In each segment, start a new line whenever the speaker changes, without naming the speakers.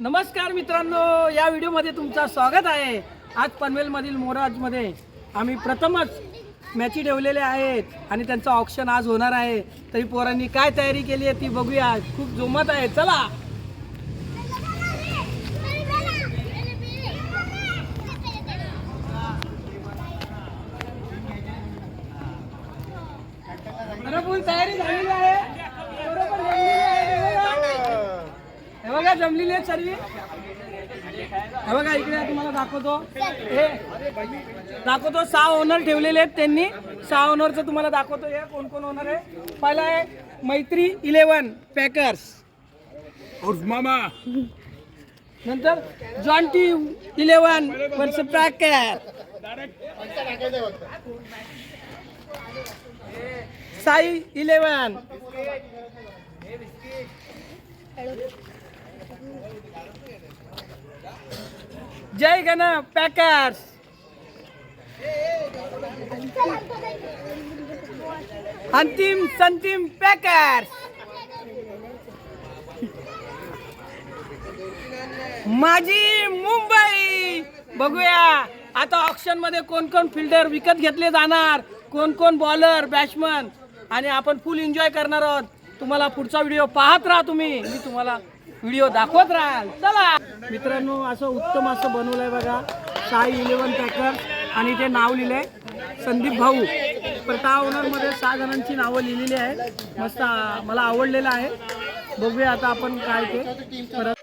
नमस्कार मित्रांनो या व्हिडिओमध्ये तुमचं स्वागत आहे. आज पनवेल मधील मोराजमध्ये आम्ही प्रथमच मॅची ठेवलेले आहेत आणि त्यांचं ऑप्शन आज होणार आहे. तरी पोरांनी काय तयारी केली आहे ती बघूया. खूप जोमत आहे. चला. फुल तयारी झालेली आहे. बरोबर जमलेली आहे. हे बघा. जमलेली आहे सर्व. हे बघा इकडे तुम्हाला दाखवतो. हे दाखवतो सहा ओनर ठेवलेले आहेत त्यांनी. सहा ओनरचं तुम्हाला दाखवतो हे कोण कोण ओनर आहे. पहिला आहे मैत्री इलेवन पॅकर्स.
मामा.
नंतर Jonty eleven Varsh packer Sai eleven. Jai Gan packers. अंतिम संतिम पॅकर्स. माझी मुंबई. बघूया आता ऑप्शनमध्ये कोण कोण फिल्डर विकत घेतले जाणार? कोण कोण बॉलर बॅट्समन आणि आपण फुल एन्जॉय करणार आहोत तुम्हाला पुढचा व्हिडिओ पाहत राहा तुम्ही मी तुम्हाला व्हिडिओ दाखवत राहाल चला मित्रांनो असं उत्तम असं बनवलंय बघा साई इलेव्हन पॅकर आणि ते नाव लिहिलंय संदीप भाऊ प्रता ओनरमध्ये सहा जणांची नावं लिहिलेली आहेत मस्त मला आवडलेलं आहे बघूया आता आपण काय ते परत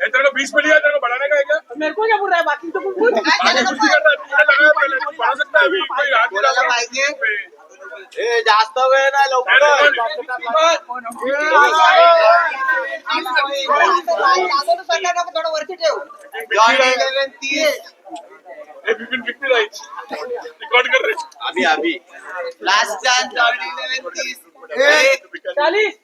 तेरे को बीस मिल गया तेरे को बढ़ाने का है क्या
मेरे को क्या बोल रहा है? बाकी तो कुछ कुछ
आगे कुछ नहीं करता है, तुमने लगाया पहले तू बढ़ा सकता है अभी कोई हाथ नहीं लगा. पे।
जास्त वेळ नाही लवकर.
रिकॉर्ड कर रहे
अभी अभी लास्ट चान्स इलेव्हन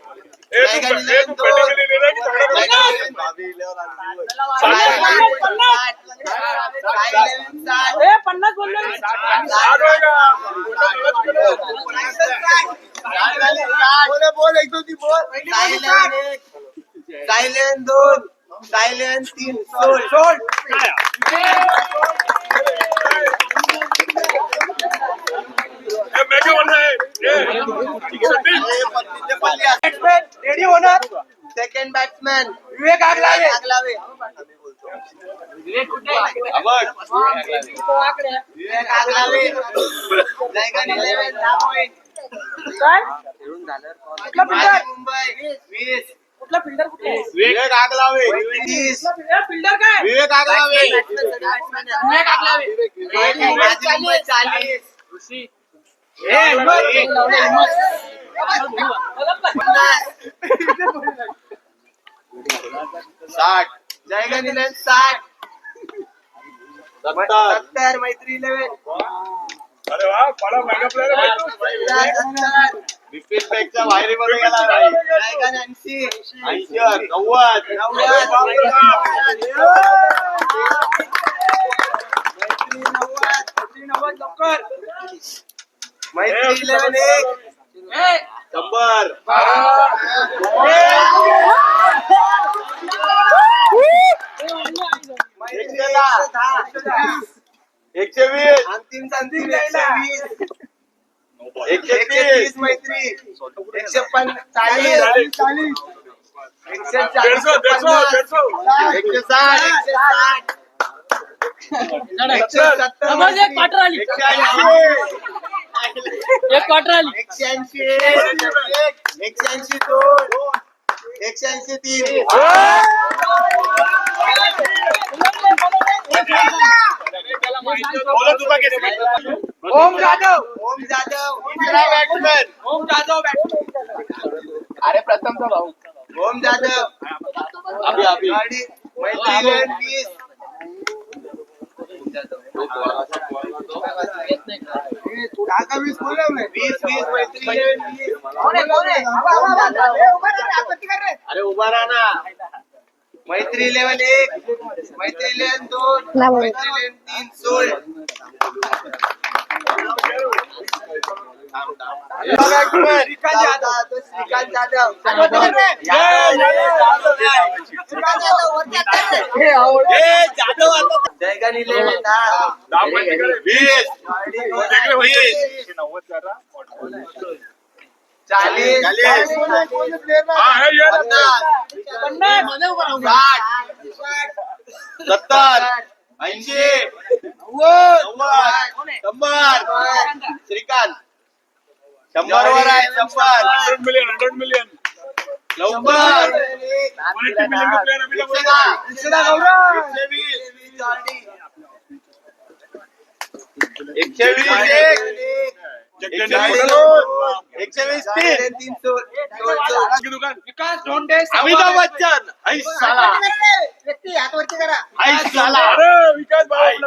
पन्नास बोललो मी.
साठ होएगा मोटा गलत करो।
सायलेन दोन सायलेन तीन सोड सोड
ए, मैं क्या बोल रहा है ए, संदीप
रेडी होणार सेकंड बॅट्समॅन विवेक आगलावे आगलावे विवेक आगलावे जयगन इलेव्हन दहा पॉईंट
काय
कुठला मुंबई वीस
कुठला फिल्डर कुठे
विवेक आगलावे तीस
फिल्डर काय
विवेक आगलावे विवेक आगलावे मुंबई चालीस साठ जयगन इलेव्हन साठ सत्तर मैत्री इलेव्हन
अरे वाह बड़ा महँगा प्लेयर है भाई
विपिन पेक्षा बाहेर मध्ये गेला जयगन ऐंशी ऐंशी नव्वद मैत्री इलेव्हन एक शंभर एकशे वीस. अंतिम अंतिम एकशे वीस एकशे तीस मैत्री एकशे पण चाळीस. एकशे
दीडशे
एकशे साठ एकशे साठ एकशे सत्तर.
समज एक क्वार्टर आली.
एकशे ऐंशी.
एक क्वार्टर आली.
एकशे ऐंशी. एक एकशे ऐंशी दोन. एकशे ऐंशी तीन. ओम जाधव. ओम जाधव. बॅट्समॅन ओम जाधव अरे प्रथमचा भाऊ. ओम जाधव. अभि अभि. मैत्री लेन वीस काका वीस बोलवलंय वीस वीस मैत्री अरे उभा राहा ना मैत्री लेवल एक मैत्री लेवल दोन मैत्री लेवल तीन सोय श्रीकांत जाधव जयगानी जाधव
हा. हे.
साठ. सत्तर. ऐंशी. शंभर. श्रीकांत. शंभर वर आहे शंभर.
हंड्रेड मिलियन हंड्रेड मिलियन
लवकर!
एकशे
वीस! एकशे वीस!
बोला.
तीन! अमिताभ बच्चन! साला! साला!
अरे विकास बैठा है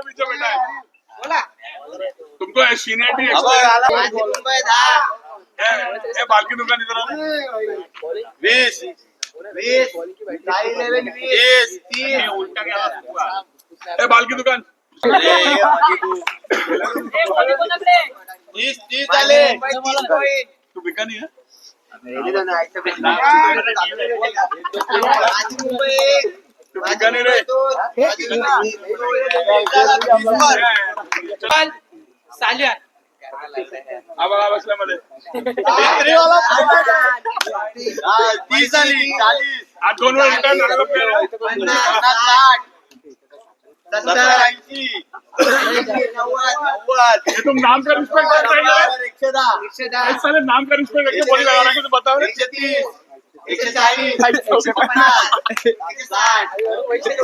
तुमको सीनियरिटी
मुंबई दहा.
ए बाल की दुकान.
वीस. वीस. वीस. तीन
उल्टा गेला तू. ए बाल की दुकान.
तीस तीस झाले. तीस.
तू बिका नहीं है?
माझी मुंबई एक.
तू बिका नहीं रे चल आम्हाला बसल्यामध्ये
तीस झाली चाळीस
आज दोन वेळ रिटर्न
साठ ऐंशी
तुम नाम का रिस्पेक्ट करते हैं साले नाम का रिस्पेक्ट करके बोली लगा तू बताओ रे
एकशे एकशे चाळीस एकशे पन्नास एकशे साठ एकशे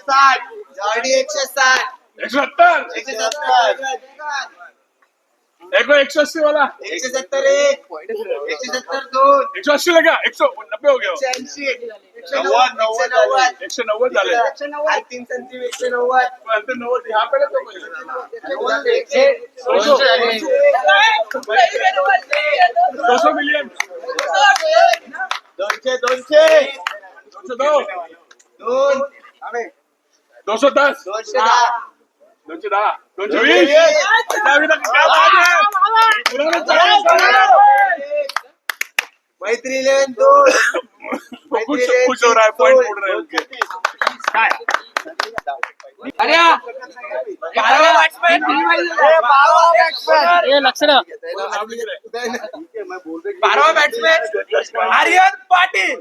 साठ एकशे साठ एकशे साठ
एक सौ सत्तर
एकशे सत्तर
एक सौ एक सौ अस्सी वाला.
एकशे सत्तर एक. एकशे सत्तर दोन.
एक सौ अस्सी लगा. एक सौ नब्बे हो गया
एकशे ऐंशी. एकशे नव्वद. एकशे नव्वद.
एक सौ नव्वद झाले.
अंतिम संजीव एकशे नव्वद.
ते नव्वद. यहाँ पे तो पहिले.
एकशे
दो सौ मिलियन.
दोनशे दोनशे.
दो सौ दो.
दोन.
दो सौ दस.
दोनशे दहा.
दोनशे दहा दोनशे वीस अभी तक क्या बात है पुराने चालीस साल
मैत्री इलेवन दोन
खुश खुश हो रहा है पॉइंट उड़ रहे हैं उनके
लक्ष
हैं.
बारावा बॅट्समॅन आर्यन पाटील.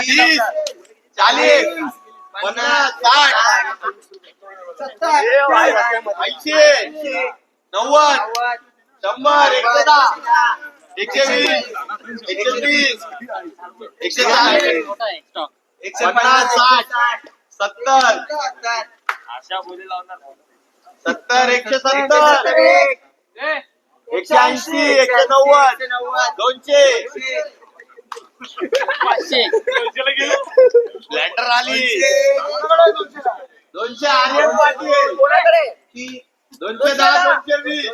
तीस चाळीस पन्नास साठ ऐंशी. नव्वद शंभर एकशे दहा एकशे वीस एकशे वीस एकशे चाळीस एकशे पन्नास साठ सत्तर सत्तर एकशे सत्तर एकशे ऐंशी एकशे नव्वद दोनशे. लॅटर आली. दोनशे. आर्यन पाटील. दोनशे दहा दोनशे वीस.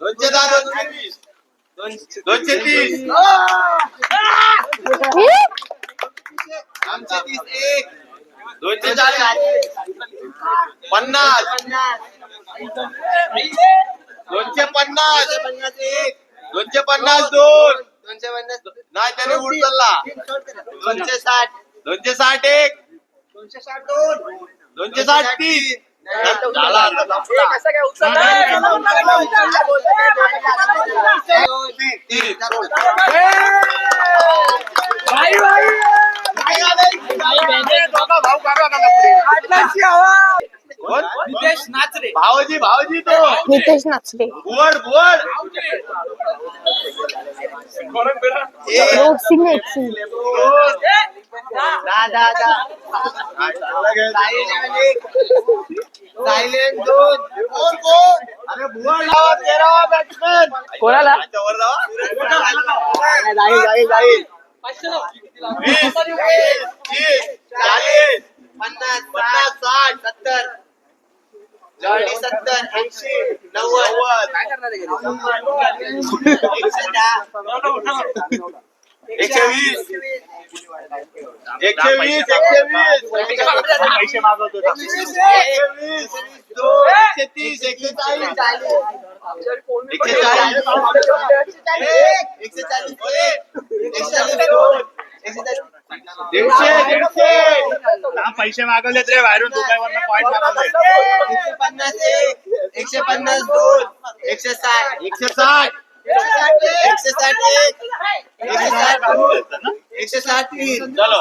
दोनशे दहा दोनशे वीस. दोनशे तीस. आमचे तीस एक. दोनशे चाळीस. पन्नास. दोनशे पन्नास. एक दोनशे पन्नास दोन. दोनशे पन्नास नाही त्याने उचलला. दोनशे साठ. दोनशे साठ एक. दोनशे साठ दोन. दोनशे साठ तीन तीन. कोण? भावजी भावजी तो
नितेश नाचरे
बुवड
रोग सिंग एक सिंग
सायलेंट दोन कोण कोण अरे बुवड लावा तेरावा बॅट्समॅन
कोणाला?
वर लावा जाईल जाईल जाईल. वीस वीस तीस चाळीस पन्नास पन्नास साठ सत्तर जॉडी सत्तर ऐंशी नव्वद. एकशे दहा एकशे वीस एकशे वीस पैसे मागवतो एकशे दोन एकशे तीस एकशे चाळीस एकशे चाळीस एकशे चाळीस एकशे चाळीस दीडशे दीडशे
पैसे मागवलेत रे बाहेरून दुकानावर पॉईंट मागवले
एकशे पन्नास एक एकशे पन्नास दोन एकशे साठ एकशे साठ एकशे साठ एक एकशे साठ तीन चलो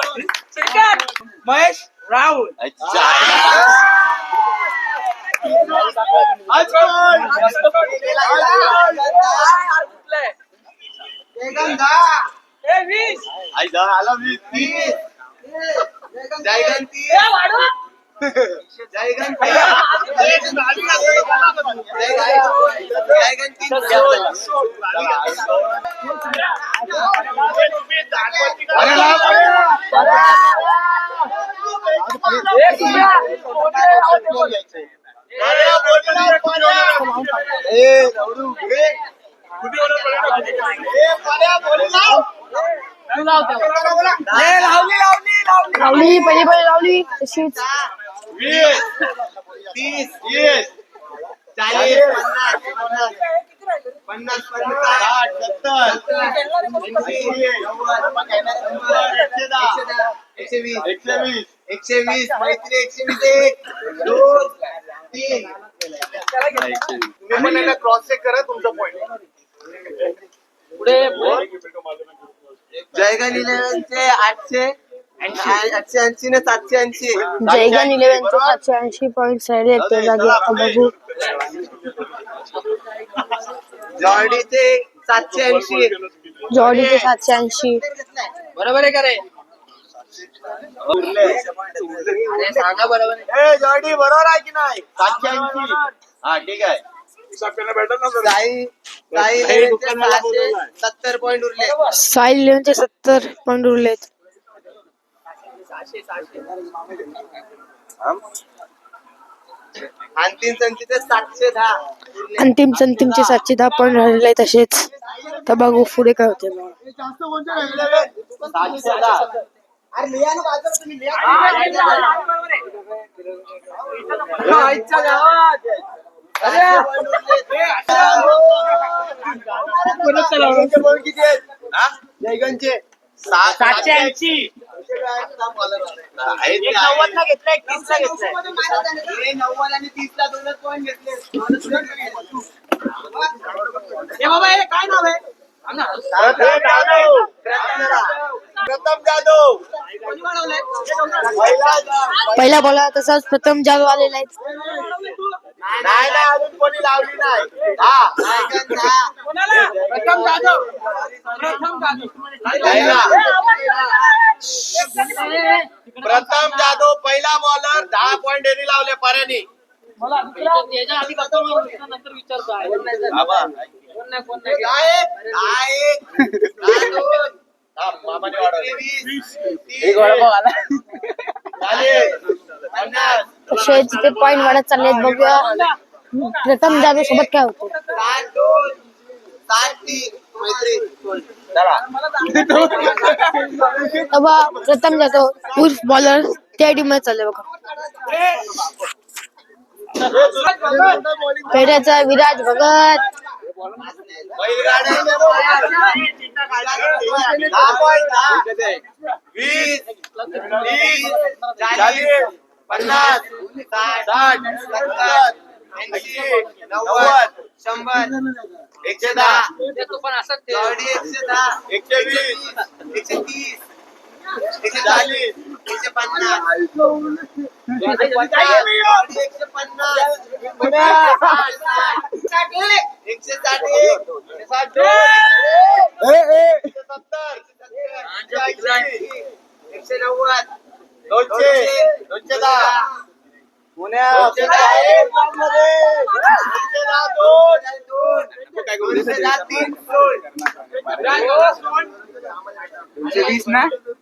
महेश राहुल
आला वीस तीस जायगन लावली लावली लावली.
लावली पहिली पहिली लावली. तशीच.
वीस. तीस तीस. चाळीस पन्नास. पन्नास पन्नास. साठ सत्तर. ऐंशी नव्वद एकशे दहा एकशे वीस. एकशे वीस एकशे वीस मैत्री एकशे वीस. एक दोन तीन. तुम्ही पण याला क्रॉस चेक करा तुमचा पॉईंट जयगन इलेव्हनचे आठशे आठशे. ऐंशी ने सातशे ऐंशी.
जयगन इलेव्हनचे सातशे ऐंशी पॉईंट राहिले ते जागी आता बघू
जॉर्डीचे सातशे ऐंशी.
जॉडीचे सातशे ऐंशी.
बरोबर आहे का रे?
सांगा बरोबर ए जॉर्डी बरोबर आहे की नाही? सातशे ऐंशी. हा ठीक आहे. साई साई सहाशे सत्तर पॉईंट उरले.
साईल इलेव्हनचे सत्तर पॉईंट उरलेत.
अंतिम संचीचे सातशे दहा.
अंतिम सातशे दहा पॉईंट राहिले तसेच तर बघू पुढे काय होते मग.
सातशे दहा. अरे लिहा ना बाजूला तुम्ही लिहा.
आईच्या गावात
जयगणचे बॉल किती आहेत? हा? जयगणचे. सातशे ऐंशी. नव्वद घेतलाय नव्वद आणि तीस ला दोनच पॉईंट घेतले.
ए बाबा हे काय नाव आहे? सांग. ना.
प्रथम जाधव.
कोणी बनवलंय?
पहिला
पहिला बॉलर. तसाच प्रथम जादू आलेला आहे.
नाही नाही अजून कोणी लावली नाही. हा.
कोणाला? प्रथम जाधव. प्रथम जाधव.
प्रथम जाधव पहिला बॉलर दहा पॉईंट यांनी लावले पर्यानी
मला दुसरा- याच्या आधी नंतर विचारतो. कोण नाही कोण नाही
मामाने वाढवले. तीस, चाळीस,
तसे तिथे पॉईंट वाढत चालले आहेत बघूया. प्रथम जादू सोबत काय होतं. तेव्हा प्रथम जातो उर्फ बॉलर त्या टीममध्ये चालले बघा. पेढ्याचा विराज भगत.
वीस तीस चाळीस पन्नास साठ सत्तर ऐंशी नव्वद शंभर एकशे दहा एकशे दहा. एकशे वीस. एकशे तीस. एकशे चाळीस वीस ना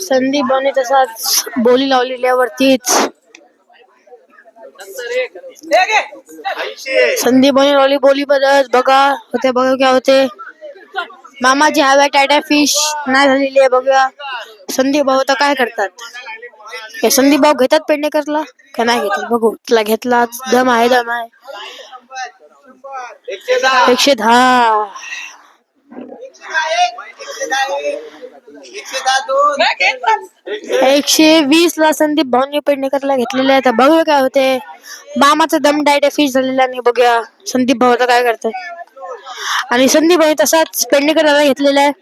संदीपाने
संदीप तसाच बोली लावलेल्यावरतीच. वरतीच संदीप लावली बोली बदल. बघा होते बघा काय होते. मामाची हव्या टाटा फिश नाही झालेली आहे बघा संदीप भाऊ आता काय करतात? संदीप भाऊ घेतात पेडणेकरला का नाही घेतात बघू तुला घेतला दम आहे दम आहे.
एकशे दहा.
एकशे वीस ला संदीप भाऊनी पेडणेकरला घेतलेले आहे तर बघूया काय होते. मामाचा दम डायट फिश झालेला नाही बघूया. संदीप भाऊ आता काय करते आणि संदीप भाऊ तसाच पेडणेकरला घेतलेला आहे.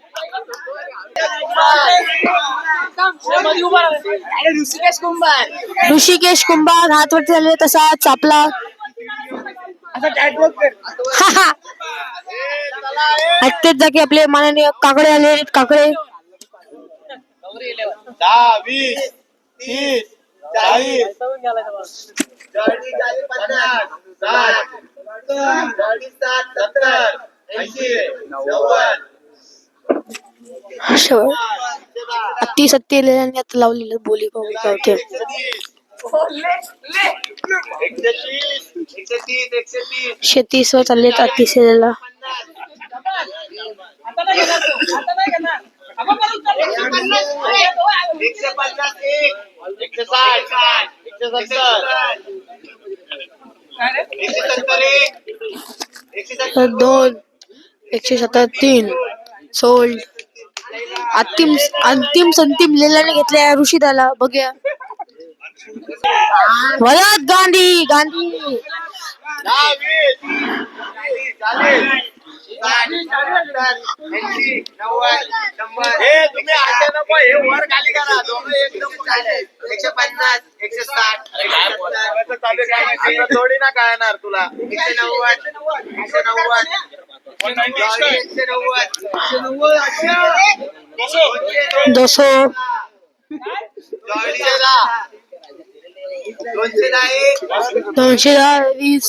ऋषिकेश कुंभार. हात वरती झाले तसाच आपला. तेच जागी आपले माननीय काकडे आले काकडे
दहा वीस तीस चाळीस पन्नास साठ सत्तर ऐंशी नव्वद
अति सत्य आता लावलेलं बोली पाहू काय होते
एकशे तीस एकशे तीस एकशे तीस
शेतीस वर चालले अतिशयला दोन एकशे सत्तर तीन सोल्ड. अंतिम अंतिम संतिम लिहिल्याने घेतल्या ऋषीदाला. बघूया. वरात गांधी गांधी.
एकशे पन्नास एकशे साठ. थोडी ना कळणार तुला. एकशे नव्वद एकशे नव्वद. एकशे नव्वद. एकशे नव्वद.
दोसो.
दोनशे दोनशे दहा
वीस.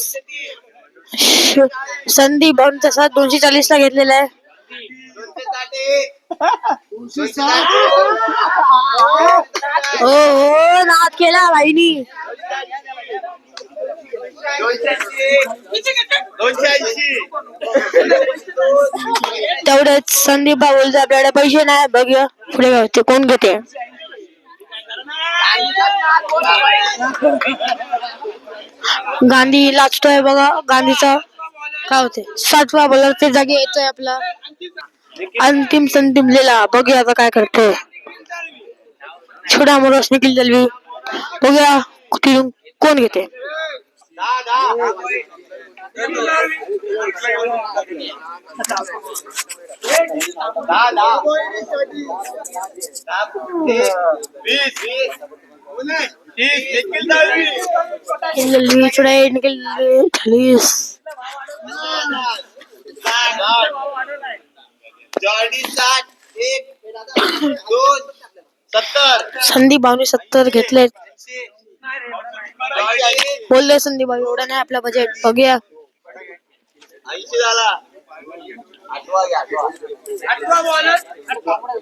संदीप भाऊन तसा दोनशे चाळीस ला घेतलेला आहे. हो हो नाद केला भाईनी तेवढेच संदीप भाऊ बोलतो आपल्याकडे पैसे नाही बघ पुढे कोण घेते? गांधी लाचतोय बघा गांधीचा. काय होते? सातवा बॉलर ते जागी येतोय आपला. अंतिम संतिम लिहिला बघूया आता काय करतोय. छोटा मोरस निखिल दलवी. बघूया तिथून कोण घेते.
दहा दहा दहा दहा दहा वीस वीस तीस निखिल दळवी
निखिल दलवी छोटा निखिल दलवी चालीस
जॉर्डी साठ एक दोन सत्तर
संदीप भाऊने सत्तर घेतले.
ऐंशी जॉर्डी
बोलले संदीप भाऊ एवढा नाही आपला बजेट बघूया.
ऐंशी झाला आठवा घ्या आठवा.
आठवा बॉलर आठवा बॉलर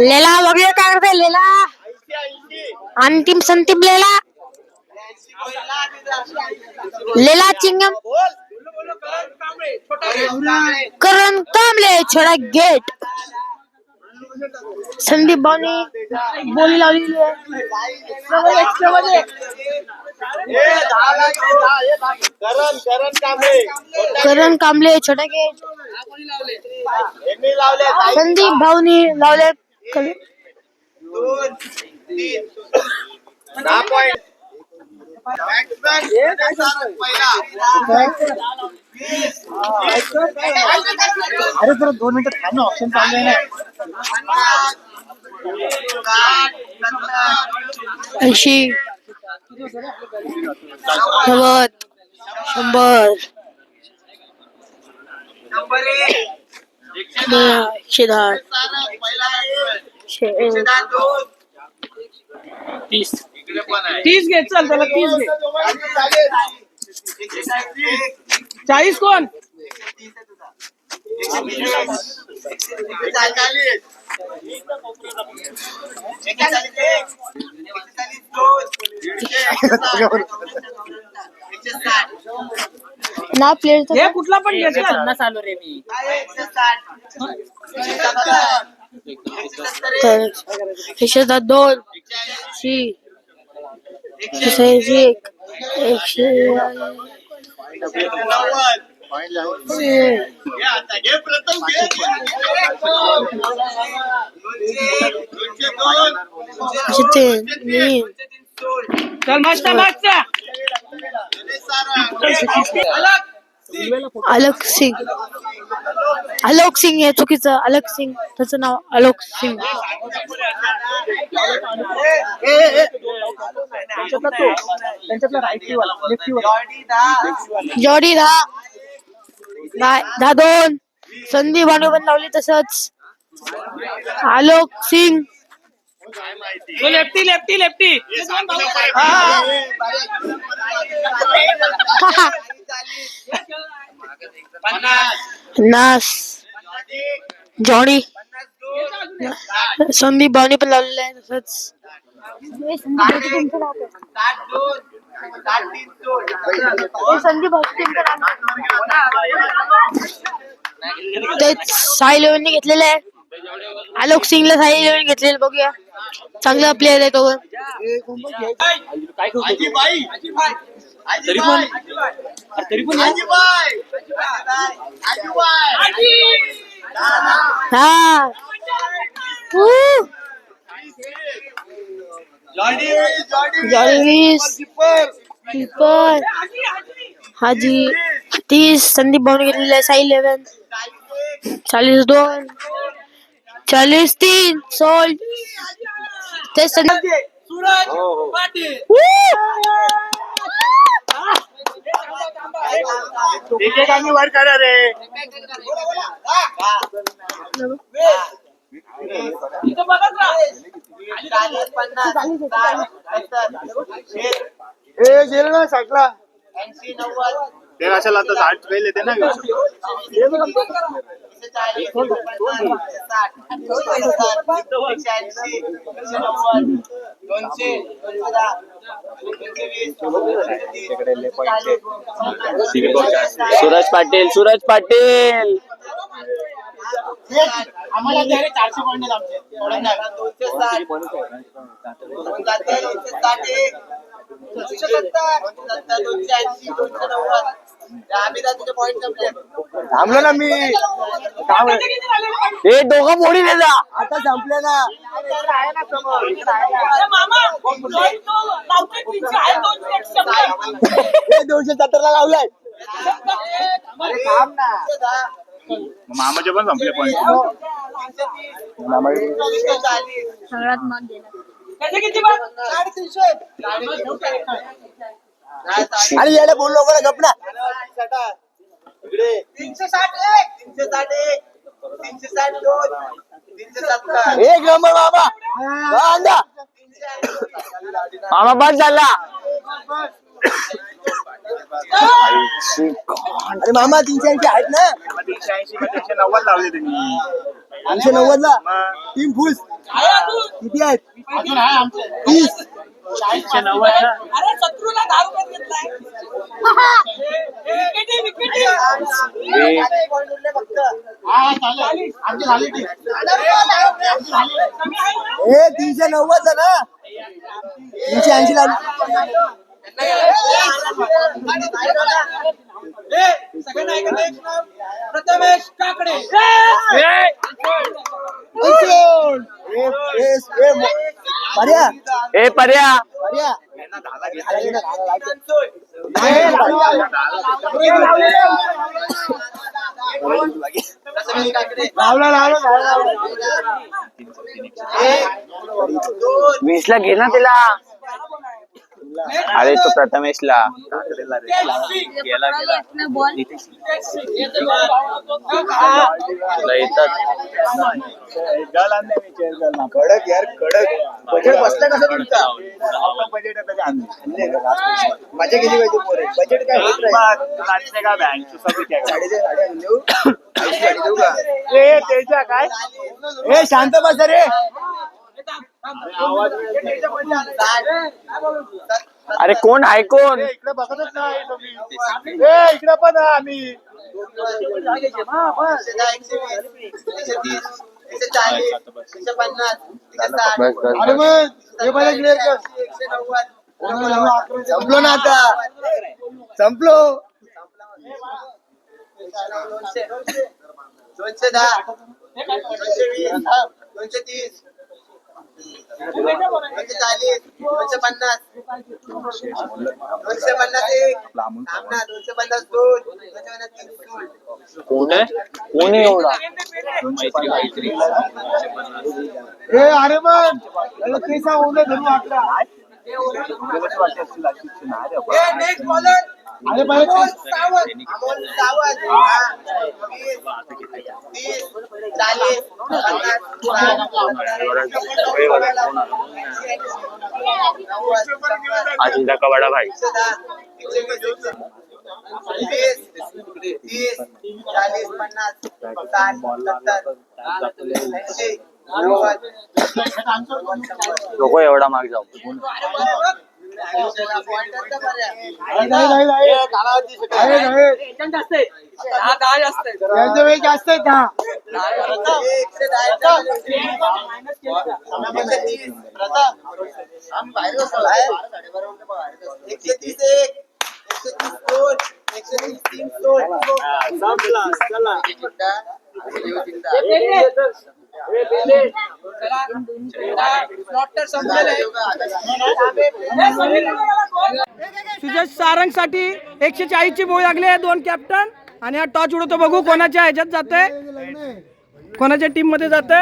लेला बघूया काय करते लेला। अंतिम संतिम लेला। लेला चिंगम। करण कांबळे छोडा गेट। संदीप भाऊनी बोली लावलेली आहे
करण करण कांबळे
करण कांबळे छोटा गेट। संदीप भाऊनी लावले
अरे जरा दोन मिनिटं थांब ना ऑप्शन चालू आहे ना.
ऐंशी. नव्वद. शंभर. एकशे दहा
तीस
इकडे पण आहे
तीस घे चल त्याला तीस घे
एकशे साठ
नाव प्लेअर
हे कुठला पण घे चल.
तर एकशे दहा दोन शी एकशे एक एकशे एकशे तीन
चल मस्त मस्त
अलक सिंग. आलोक सिंग हे चुकीचं. अलक सिंग त्याचं नाव आलोक सिंग. जॉडी दहा दहा दोन. संधी भानुबन पण लावली तसंच. Alok Singh.
Lefty lefty lefty.
नास. जॉनी. संदीप भावने पण लावलेलं आहे तसंच. संदीप तेच साई लेवनने घेतलेलं आहे. आलोक सिंगला साई लेवन घेतलेलं बघूया. चांगला प्लेअर आहे तो.
तरी पण तरी
हा कीपर हाजी. तीस संदीप भाऊने घेतलेलं आहे दोन. चाळीस तीन. सोल. ते संदीप
एकेकाने वर करा रे
इथं बघत राहा
ए गेलं ना साठला
ऐंशी नव्वद
ते कशाला आता साठ वेळ येते ना
सूरज पाटील सूरज पाटील!
आम्हाला चारशे पॉईंट आमचे.
दोनशे साठ दोनशे सत्तर दोनशे ऐंशी दोनशे नव्वद. पॉईंट
थांबलो ना मी.
हे दोघं मोडी दे जा.
आता संपले ना.
दोनशे एक शंभर.
ए, दोनशे सत्तर ला लावलाय
मामाचे पण संपले पण
त्याचे किती बघ
आणि याला बोललो बरं गपना.
तीनशे साठ एक तीनशे साठ एक तीनशे साठ दोन तीनशे सत्तर
एक नंबर बाबा अंदा.
मामा बाद झाला.
अरे मामा तीनशे ऐंशी आहेत ना?
तीनशे ऐंशी तीनशे नव्वद लावले तुम्ही
तीनशे नव्वद ला तीन फुल किती आहेत? तीस.
ना
अरे शत्रूला दहा रुपयात घेतलाय
तीनशे नव्वद ना? तीनशे ऐंशी लावली ए, पर्या
ए पर्या.
पर्या
लावला लावला. लावला
वीस ला घे ना तिला. अरे तो प्रथमेशला.
कडक यार कडक. बजेट बसला कसं तुमचा?
बजेट.
मजा केली पाहिजे पोरे. बजेट काय होत नाही
का बँक?
देऊ? का?
त्याच्या काय?
ए शांत बस रे.
अरे कोण आहे कोण?
इकडे बघतच नाही तुम्ही. ए इकडे पण आम्ही.
संपलो ना आता. संपलो.
दोनशे दहा. दोनशे वीस. दोनशे तीस. दोनशे पन्नास. दोनशे पन्नास. एक थांब ना दोनशे पन्नास. दोन दोनशे पन्नास तीन दोन
कोण आहे कोण आहे एवढा
ए अरे मग केसा ओले धरू आकडा
नेक्स्ट बॉलर
अरे पहिले
अमोल सावंत अमोल सावंत हा. वीस तीस चाळीस पन्नास
अजिंठा कवाडा भाई
चाळीस पन्नास साठ
लोक एवढा माग जाऊ
नाही नाही नाही अरे नाही यांचं वेळ जास्त आहे का?
एकशे दहा एकशे तीस एक एकशे तीस दोन एकशे तीस तीन दोन.
सुजय सारंगसाठी एकशे चाळीस ची बोळ लागली आहे दोन कॅप्टन आणि हा टॉच उडवतो बघू कोणाच्या ह्याच्यात जाते कोणाच्या टीममध्ये जाते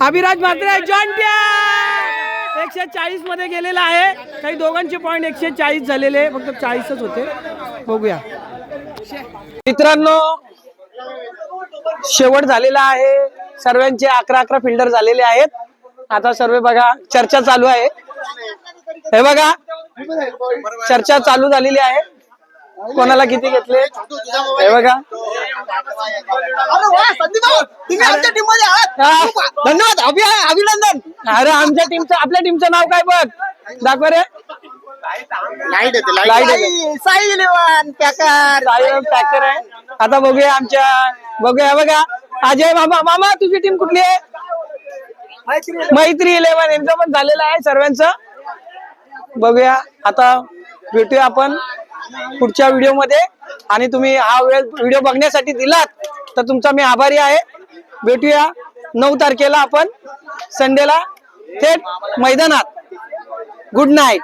अभिराज म्हात्रे. जॉन एकशे चाळीसमध्ये गेलेला आहे. काही दोघांचे पॉईंट एकशे चाळीस झालेले फक्त चाळीसच होते. बघूया. मित्रांनो शेवट झालेला आहे. सर्वांचे अकरा अकरा फिल्डर झालेले आहेत. आता सर्व बघा चर्चा चालू आहे. हे बघा चर्चा चालू झालेली आहे. कोणाला किती घेतले? हे बघा.
धन्यवाद अभि अभिनंदन.
अरे आमच्या टीमचं आपल्या टीमचं नाव काय बघ? दाखव रे. Light.
Sai packer.
Sairam packer आहे. आता बघूया आमच्या बघूया बघा. अजय मामा मामा तुझी टीम कुठली आहे? मैत्री इलेव्हन यांचं पण झालेलं आहे सर्वांचं. बघूया आता भेटूया आपण पुढच्या व्हिडिओमध्ये आणि तुम्ही हा वेळ व्हिडिओ बघण्यासाठी दिलात तर तुमचा मी आभारी आहे. भेटूया नऊ तारखेला आपण संडेला थेट मैदानात. good night.